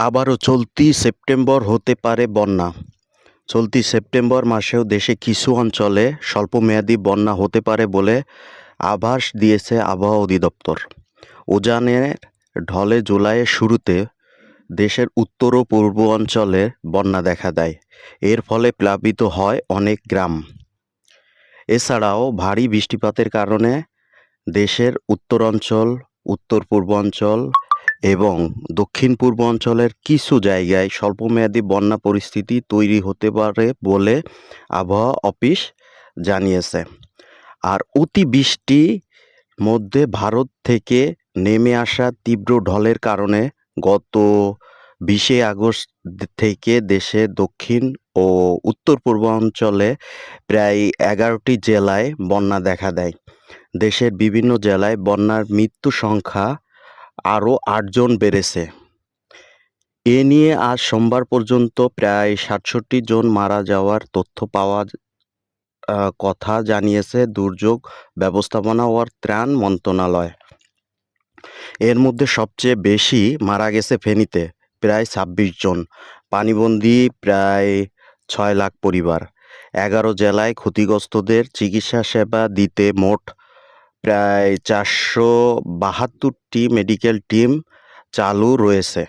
আবারও চলতি সেপ্টেম্বর হতে পারে বন্যা। চলতি সেপ্টেম্বর মাসেও দেশে কিছু অঞ্চলে স্বল্পমেয়াদী বন্যা হতে পারে বলে আভাস দিয়েছে আবহাওয়া অধিদপ্তর। উজানের ঢলে জুলাইয়ের শুরুতে দেশের উত্তর ও পূর্ব অঞ্চলে বন্যা দেখা দেয়। এর ফলে প্লাবিত হয় অনেক গ্রাম। এছাড়াও ভারী বৃষ্টিপাতের কারণে দেশের উত্তরাঞ্চল উত্তর পূর্বাঞ্চল এবং দক্ষিণ পূর্ব অঞ্চলের কিছু জায়গায় স্বল্পমেয়াদী বন্যা পরিস্থিতি তৈরি হতে পারে বলে আবহাওয়া অফিস জানিয়েছে। আর অতিবৃষ্টি মধ্যে ভারত থেকে নেমে আসা তীব্র ঢলের কারণে গত বিশে আগস্ট থেকে দেশের দক্ষিণ ও উত্তর পূর্বাঞ্চলে প্রায় এগারোটি জেলায় বন্যা দেখা দেয়। দেশের বিভিন্ন জেলায় বন্যার মৃত্যু সংখ্যা আরও আটজন বেড়েছে। এ নিয়ে আজ সোমবার পর্যন্ত প্রায় সাতষট্টি জন মারা যাওয়ার তথ্য পাওয়া কথা জানিয়েছে দুর্যোগ ব্যবস্থাপনা ও ত্রাণ মন্ত্রণালয়। এর মধ্যে সবচেয়ে বেশি মারা গেছে ফেনীতে, প্রায় ছাব্বিশ জন। পানিবন্দী প্রায় ছয় লাখ পরিবার। এগারো জেলায় ক্ষতিগ্রস্তদের চিকিৎসা সেবা দিতে মোট প্রায় চারশো বাহাত্তরটি মেডিকেল টিম চালু রয়েছে।